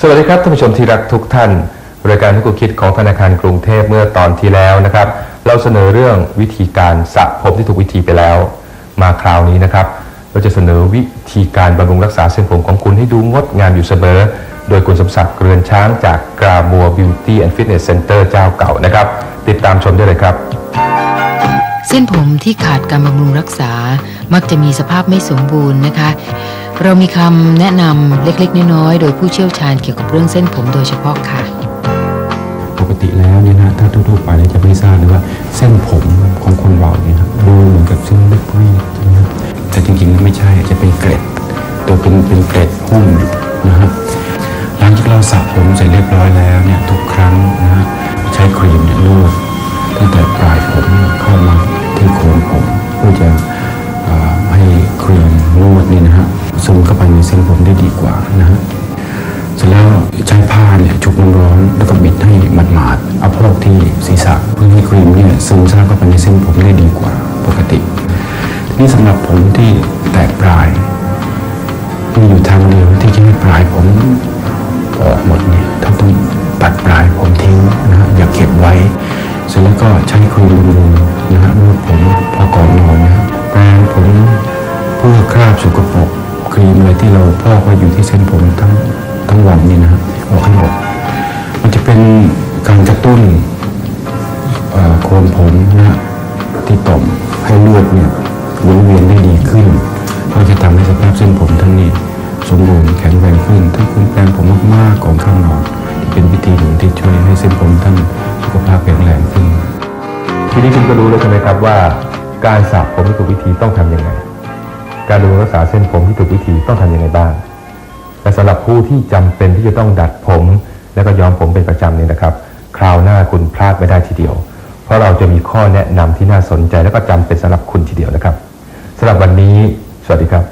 สวัสดีครับท่านผู้ชมที่รักทุกท่าน รายการทุกคิดของธนาคารกรุงเทพเมื่อตอนที่แล้วนะครับ เราเสนอเรื่องวิธีการสระผมที่ถูกวิธีไปแล้ว มาคราวนี้นะครับ เราจะเสนอวิธีการบำรุงรักษาเส้นผมของคุณให้ดูงดงามอยู่เสมอ โดยคุณสมศักดิ์เรือนช้างจากกราบัวบิวตี้แอนด์ฟิตเนสเซ็นเตอร์เจ้าเก่านะครับ ติดตามชมได้เลยครับ เส้นผมที่ขาดการบำรุงรักษามักจะมีสภาพไม่สมบูรณ์นะคะ เรามีคำแนะนำเล็กๆ น้อยๆ โดยผู้เชี่ยวชาญเกี่ยวกับเรื่องเส้นผมโดยเฉพาะค่ะ ปกติแล้วเนี่ยนะถ้าทั่วๆไปเนี่ยจะไม่ทราบเลยว่าเส้นผมของคนเราเนี่ยครับดูเหมือนกับเส้นเล็กรีดใช่ไหมครับแต่จริงๆแล้วไม่ใช่จะเป็นเกล็ด ตัวเป็นเป็นเกล็ดหุ้มอยู่นะครับหลังจากเราสระผมเสร็จเรียบร้อยแล้วเนี่ย ซึมเข้าไปในเส้นผมได้ดีกว่านะฮะเสร็จแล้วใช้ผ้าเนี่ยชุบน้ำร้อนแล้วก็บิดให้หมาดๆเอาพอกที่ศีรษะเพื่อให้ครีมเนี่ยซึมซาบเข้าไปในเส้นผมได้ดีกว่าปกติทีนี่สำหรับผมที่แตกปลายมีอยู่ทางเดียวที่จะให้ปลายผมออกหมดเนี่ยท่านต้องตัดปลายผมทิ้งนะฮะอย่าเก็บไว้ เสร็จแล้วก็ใช้ครีมบำรุงนะฮะนวดผมพอก่อนนอนนะฮะแปรงผมเพื่อคราบสกปรก ครีมอะไรที่เราพอกไว้อยู่ที่เส้นผมทั้งทั้งวันนี่นะฮะออกให้หมดมันจะเป็นการกระตุ้นโคนผมนะที่ต่อมให้เลือดเนี่ยหมุนเวียนได้ดีขึ้นก็จะทำให้สภาพเส้นผมท่านนี้สมบูรณ์แข็งแรงขึ้น ถ้าคุณแปรงผมมากๆก่อนเข้านอนเป็นวิธีหนึ่งที่ช่วยให้เส้นผมท่านสุขภาพแข็งแรงขึ้น ทีนี้คุณก็รู้แล้วใช่ไหมครับว่า การสระผมที่ถูกวิธีต้องทำยังไง การดูแลรักษาเส้นผมที่ถูกวิธีต้องทำยังไงบ้างแต่สำหรับผู้ที่จำเป็นที่จะต้องดัดผม และก็ย้อมผมเป็นประจำเนี่ยนะครับ คราวหน้าคุณพลาดไม่ได้ทีเดียว เพราะเราจะมีข้อแนะนำที่น่าสนใจและก็จำเป็นสำหรับคุณทีเดียวนะครับสำหรับวันนี้ สวัสดีครับ